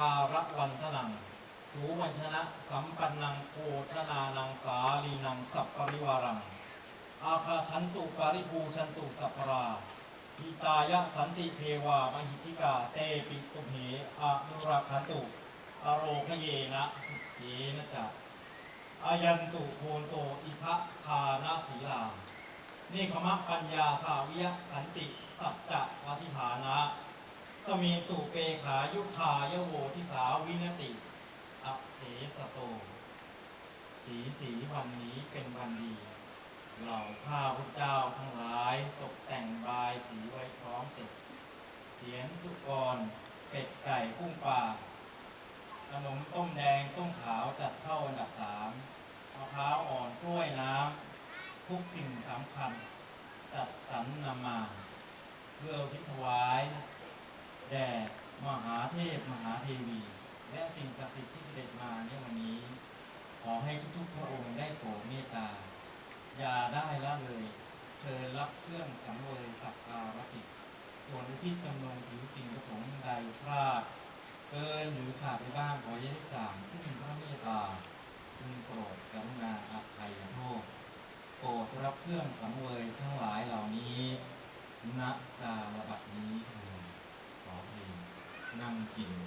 การะวันทนังถูวัญชนะ สัมปันนังโภชนานังสาลีนังสัพปริวารัง อาคาชันตุปาริภูชันตุสัพราหิตายะสันติเทวามหิติกาเตปิตุเหอานุราคันตุอโรคเยนะสุเขนะจะอายันตุโพนโตอิทะทานาสีลาเนคขมะปัญญาสาวิยะขันติ สัจจะอธิฐานะส เมตุเปขายุทายโวทิสาวินติอเสสโต สีสีวันนี้เป็นวันดี เหล่าข้าพุทธเจ้าทั้งหลายตกแต่งบายสีไว้พร้อมเสร็จ เสียงสุกร เป็ดไก่กุ้งปลาขนมต้มแดงต้มขาวจัดเข้าอันดับสามมะพร้าวอ่อนกล้วยน้ำทุกสิ่งสำคัญ จัดสรรนำมา เพื่อทิศถวาย เทพมหาเทวี และสิ่งศักดิ์สิทธิ์ที่เสด็จมาในวันนี้ ขอให้ทุกๆพระองค์ได้โปรดเมตตา อย่าได้ละเลย เชิญรับเครื่องสังเวยสักการะกิจส่วนทิศจำนงผิวสิ่งประสงค์ใดพลาดเกินหรือขาดไปบ้างขออย่าได้สามซึ่งพระเมตตาพึงโปรดกรุณาอภัยโทษโปรดรับเครื่องสังเวยทั้งหลาย In.